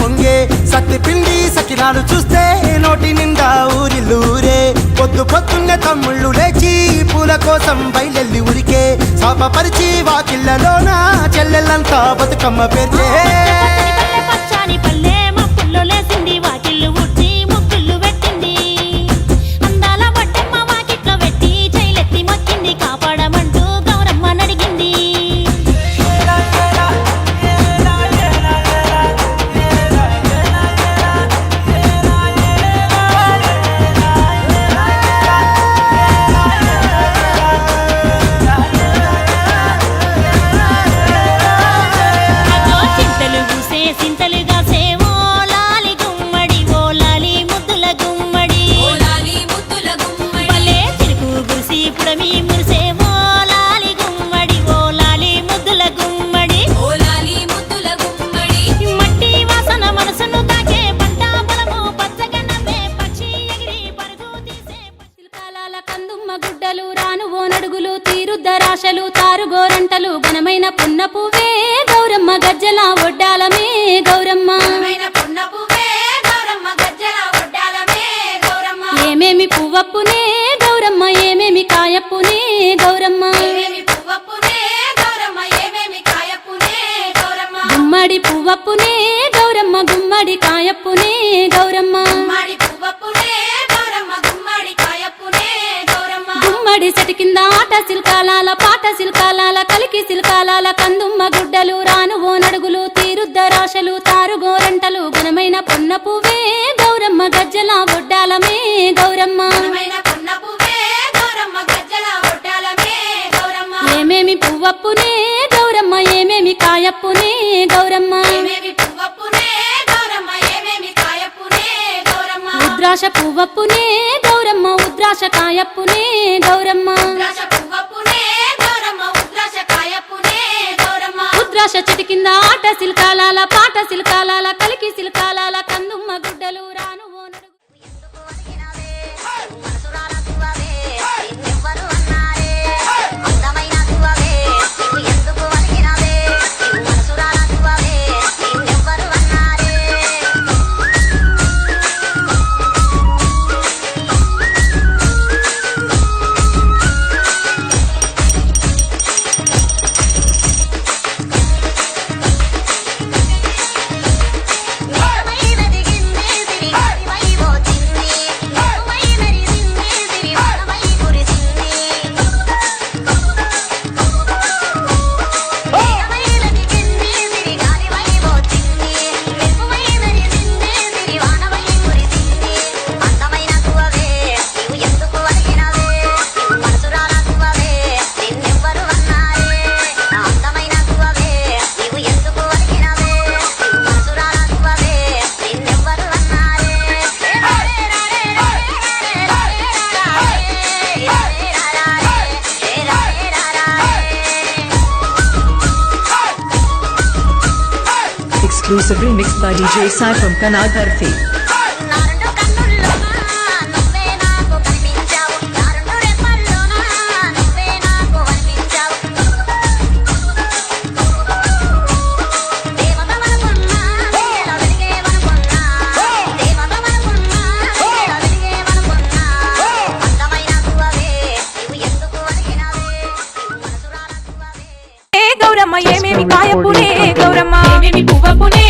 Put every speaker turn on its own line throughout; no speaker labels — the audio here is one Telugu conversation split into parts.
పొంగే సత్తి పిండి సకినాలు చూస్తే నోటి నిండా ఊరిల్లూరే పొద్దు పొద్దున్న తమ్ముళ్ళు లేచి పూల కోసం బయలెల్లి ఉరికే శాపపరిచి వాకిళ్ళలోన చెల్లెళ్ళంతా బతుకమ్మ పేర్చే.
గురిసి పుడమి మురిసేవో లాలి గుమ్మడి ఓ లాలి ముద్దుల గుమ్మడి.
ఓలాలి ముద్దుల గుమ్మడి.
మట్టి వాసన మనసును తాకే పంట పొలము పచ్చగనమే పక్షి ఎగిరి పరుగు తీసే
కాలాల కందుమ్మ గుడ్డలు రాను ఓ నడుగులు తీరుద్దరాశలు తారుగోరంటలు ఘనమైన పున్న పువ్వే గౌరమ్మ గజ్జల ఒడ్డాలమే గౌరమ్మ. ఏమేమి పువ్వప్పునే ఏమేమి కాయప్పునే గౌరమ్మ? గుమ్మడి పువ్వప్పునే గౌరమ్మ గుమ్మడి కాయప్పునే గౌరమ్మ.
గుమ్మడి
సెటి కింద ఆట సిల్కాలాల పాట సిల్కాలాల కలికి సిల్కాలాల కందుమ్మ గుడ్డలు రాను ఓ నడుగులు తీరుద్దరాశలు తారుగోరంటలు ఘనమైన పొన్న పువ్వే గౌరమ్మ గజ్జల ఒడ్డాలమే గౌరమ్మ. పువ్వప్పునే గౌరమ్మ ఏమేమి కాయప్పునే గౌరమ్మ.
ఏమేమి పువ్వప్పునే గౌరమ్మ ఏమేమి కాయప్పునే గౌరమ్మ.
ఉద్రాశ పువ్వప్పునే గౌరమ్మ ఉద్రాశ కాయప్పునే గౌరమ్మ.
ఉద్రాశ
చెట్టు కింద ఆట సిల్కాలాల పాట సిల్కాలాల
Remix by DJ Sai from Harfi.
ఏ గౌరమ్మ ఏమేమి కాయపునే గౌరమ్మ ఏమేమి పువ్వపునే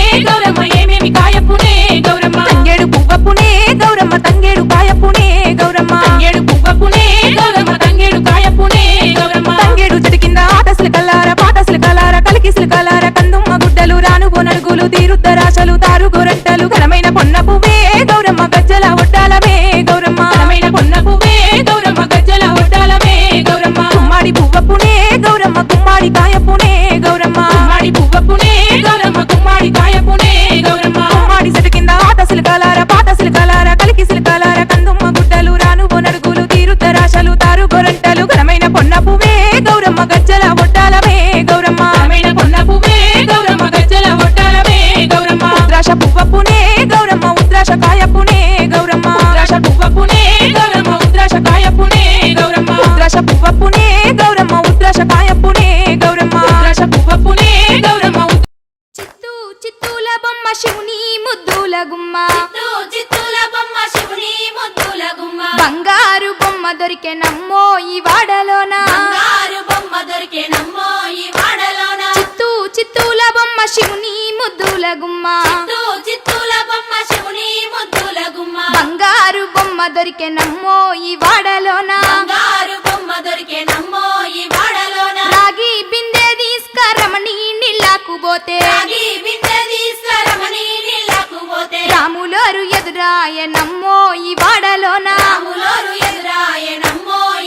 బొమ్మ
దొరికే నమ్మో ఈ వాడలోన?
బంగారు బొమ్మ దొరికే నమ్మో ఈ వాడలోన?
రాగి బిందె తీసుకరమణి నీళ్ళకు పోతే.
రాగి బిందె తీసుకురమని నీళ్ళకు పోతే.
రాములోరు ఎదురాయ నమ్మో ఈ వాడలోన?
రాములోరు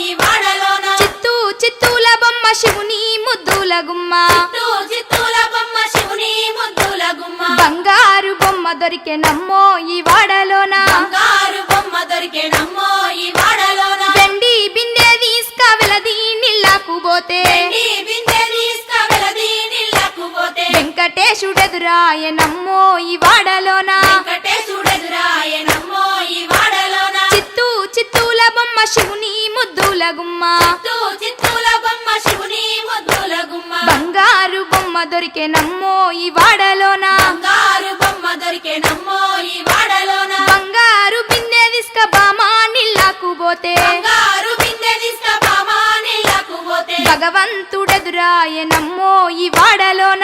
ఈ వాడలోన?
చిత్తూ చిత్తూల బొమ్మ శివుని ముద్దుల గుమ్మ.
చిత్తూ చిత్తూల బొమ్మ శివుని ముద్దుల గుమ్మ.
బంగారు బొమ్మ దొరికే నమ్మో ఈ పోతే
వెండి బిందె తీసుకువెలది నీళ్ళకు పోతే.
వెంకటేశుడెదురాయ నమ్మో ఈ వాడలోన. చిత్తూ చిత్తూల బొమ్మ శివుని ముద్దుల గుమ్మ. బంగారు బొమ్మ దొరికే నమ్మో ఈ వాడలోన.
బంగారు బొమ్మ దొరికే నమ్మో ఈ వాడలోన.
బంగారు బిందె తీసుక బామా నీళ్ళకు పోతే.
బంగారు
భగవంతుడెదురాయ నమ్మో ఈ వాడలోన?